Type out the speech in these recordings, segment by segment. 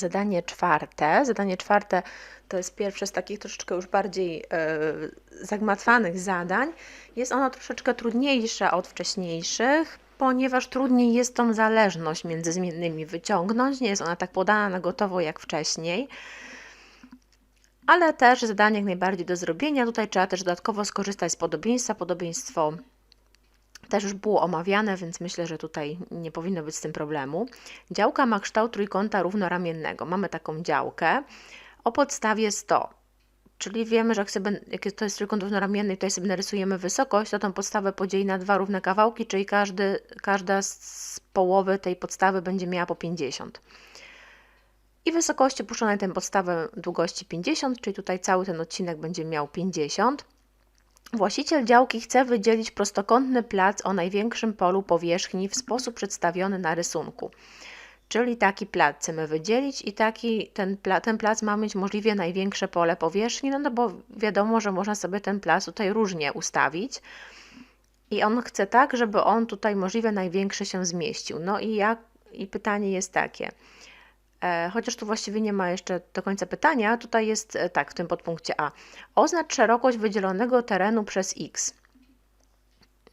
Zadanie czwarte. Zadanie czwarte to jest pierwsze z takich troszeczkę już bardziej e, zagmatwanych zadań. Jest ono troszeczkę trudniejsze od wcześniejszych, ponieważ trudniej jest tą zależność między zmiennymi wyciągnąć. Nie jest ona tak podana na gotowo jak wcześniej. Ale też zadanie jak najbardziej do zrobienia. Tutaj trzeba też dodatkowo skorzystać z podobieństwa. Podobieństwo też już było omawiane, więc myślę, że tutaj nie powinno być z tym problemu. Działka ma kształt trójkąta równoramiennego. Mamy taką działkę o podstawie 100. Czyli wiemy, że jak, sobie, jak to jest trójkąt równoramienny i tutaj sobie narysujemy wysokość, to tą podstawę podzieli na dwa równe kawałki, czyli każdy, każda z połowy tej podstawy będzie miała po 50. I wysokości puszczonej tę podstawę długości 50, czyli tutaj cały ten odcinek będzie miał 50. Właściciel działki chce wydzielić prostokątny plac o największym polu powierzchni w sposób przedstawiony na rysunku. Czyli taki plac chcemy wydzielić i taki, ten, pla, ten plac ma mieć możliwie największe pole powierzchni, no, no bo wiadomo, że można sobie ten plac tutaj różnie ustawić. I on chce tak, żeby on tutaj możliwie największy się zmieścił. No i, jak, i pytanie jest takie. E, chociaż tu właściwie nie ma jeszcze do końca pytania, tutaj jest e, tak w tym podpunkcie A. Oznacz szerokość wydzielonego terenu przez x.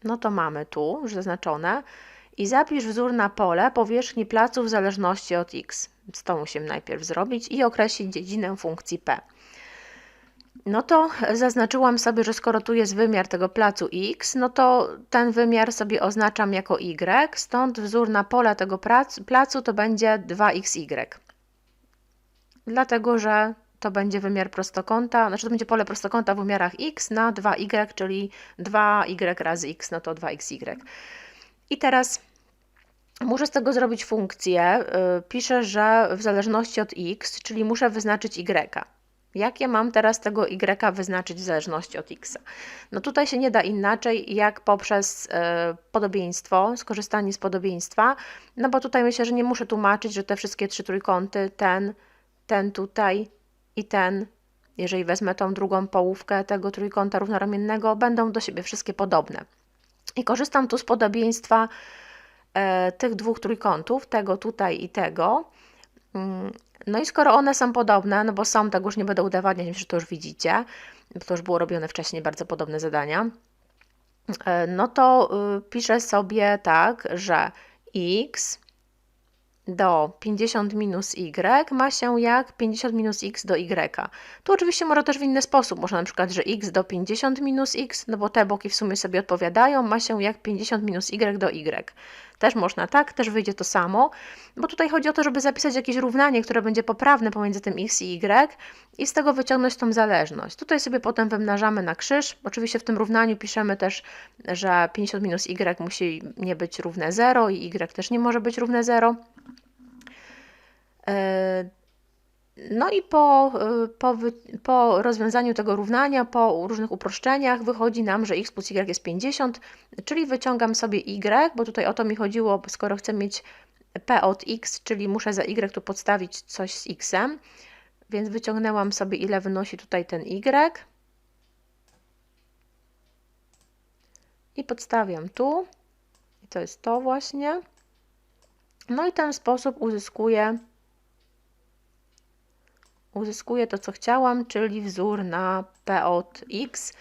No to mamy tu już zaznaczone i zapisz wzór na pole powierzchni placu w zależności od x. To musimy najpierw zrobić i określić dziedzinę funkcji p. No to zaznaczyłam sobie, że skoro tu jest wymiar tego placu x, no to ten wymiar sobie oznaczam jako y, stąd wzór na pole tego placu to będzie 2xy. Dlatego, że to będzie wymiar prostokąta, znaczy to będzie pole prostokąta w wymiarach x na 2y, czyli 2y razy x, no to 2xy. I teraz muszę z tego zrobić funkcję. Y, piszę, że w zależności od x, czyli muszę wyznaczyć y. Jak ja mam teraz tego y wyznaczyć w zależności od x? No tutaj się nie da inaczej, jak poprzez e, podobieństwo, skorzystanie z podobieństwa, no bo tutaj myślę, że nie muszę tłumaczyć, że te wszystkie trzy trójkąty, ten, ten tutaj i ten, jeżeli wezmę tą drugą połówkę tego trójkąta równoramiennego, będą do siebie wszystkie podobne. I korzystam tu z podobieństwa e, tych dwóch trójkątów, tego tutaj i tego, mm, no i skoro one są podobne, no bo są, tak już nie będę udowadniać, że to już widzicie, bo to już było robione wcześniej bardzo podobne zadania, e, no to y, piszę sobie tak, że x do 50 minus y ma się jak 50 minus x do y. Tu oczywiście może też w inny sposób, można na przykład, że x do 50 minus x, no bo te boki w sumie sobie odpowiadają, ma się jak 50 minus y do y. Też można tak, też wyjdzie to samo, bo tutaj chodzi o to, żeby zapisać jakieś równanie, które będzie poprawne pomiędzy tym x i y i z tego wyciągnąć tą zależność. Tutaj sobie potem wymnażamy na krzyż. Oczywiście w tym równaniu piszemy też, że 50 minus y musi nie być równe 0 i y też nie może być równe 0. No i po, e, po, po, rozwiązaniu tego równania, po różnych uproszczeniach, wychodzi nam, że x plus y jest 50, czyli wyciągam sobie y, bo tutaj o to mi chodziło, skoro chcę mieć p od x, czyli muszę za y tu podstawić coś z x-em, więc wyciągnęłam sobie, ile wynosi tutaj ten y. I podstawiam tu. I to jest to właśnie. No i w ten sposób uzyskuję uzyskuję to, co chciałam, czyli wzór na P od X.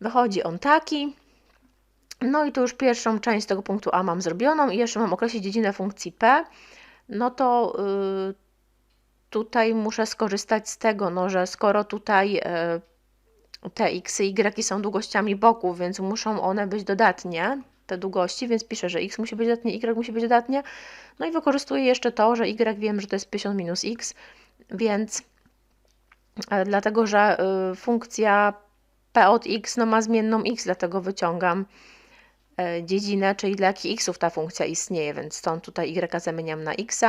Wychodzi on taki. No i tu już pierwszą część tego punktu A mam zrobioną i jeszcze mam określić dziedzinę funkcji P. No to yy, tutaj muszę skorzystać z tego, no, że skoro tutaj yy, te x i y są długościami boków, więc muszą one być dodatnie, te długości, więc piszę, że x musi być dodatnie, y musi być dodatnie. No i wykorzystuję jeszcze to, że y wiem, że to jest 50 minus x, więc dlatego, że y, funkcja p od x no, ma zmienną x, dlatego wyciągam e, dziedzinę, czyli dla jakich xów ta funkcja istnieje, więc stąd tutaj y zamieniam na x.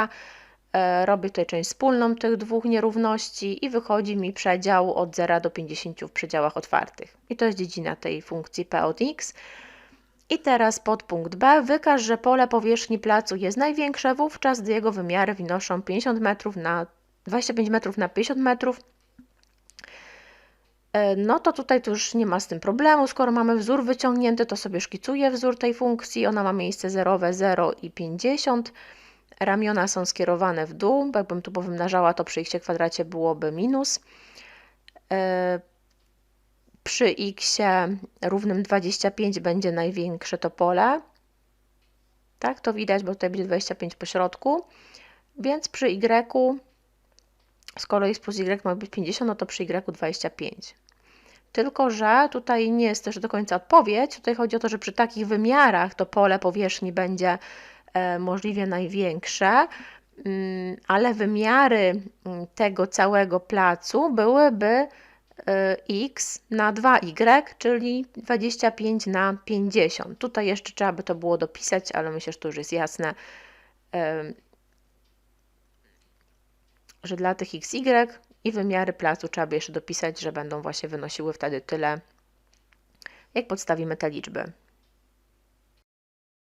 E, robię tutaj część wspólną tych dwóch nierówności i wychodzi mi przedział od 0 do 50 w przedziałach otwartych. I to jest dziedzina tej funkcji p od x. I teraz pod punkt B wykaż, że pole powierzchni placu jest największe wówczas, gdy jego wymiary wynoszą 50 metrów na 25 metrów na 50 metrów, e, no to tutaj to już nie ma z tym problemu. Skoro mamy wzór wyciągnięty, to sobie szkicuję wzór tej funkcji. Ona ma miejsce zerowe 0 i 50. ramiona są skierowane w dół, jakbym tu powymnażała, to przy x kwadracie byłoby minus. E, przy x równym 25 będzie największe to pole. Tak, to widać, bo tutaj będzie 25 po środku. Więc przy y, skoro x plus y ma być 50, no to przy y 25. Tylko, że tutaj nie jest też do końca odpowiedź. Tutaj chodzi o to, że przy takich wymiarach to pole powierzchni będzie e, możliwie największe, mm, ale wymiary mm, tego całego placu byłyby e, x na 2y, czyli 25 na 50. Tutaj jeszcze trzeba by to było dopisać, ale myślę, że to już jest jasne, e, że dla tych xy i wymiary placu trzeba by jeszcze dopisać, że będą właśnie wynosiły wtedy tyle, jak podstawimy te liczby.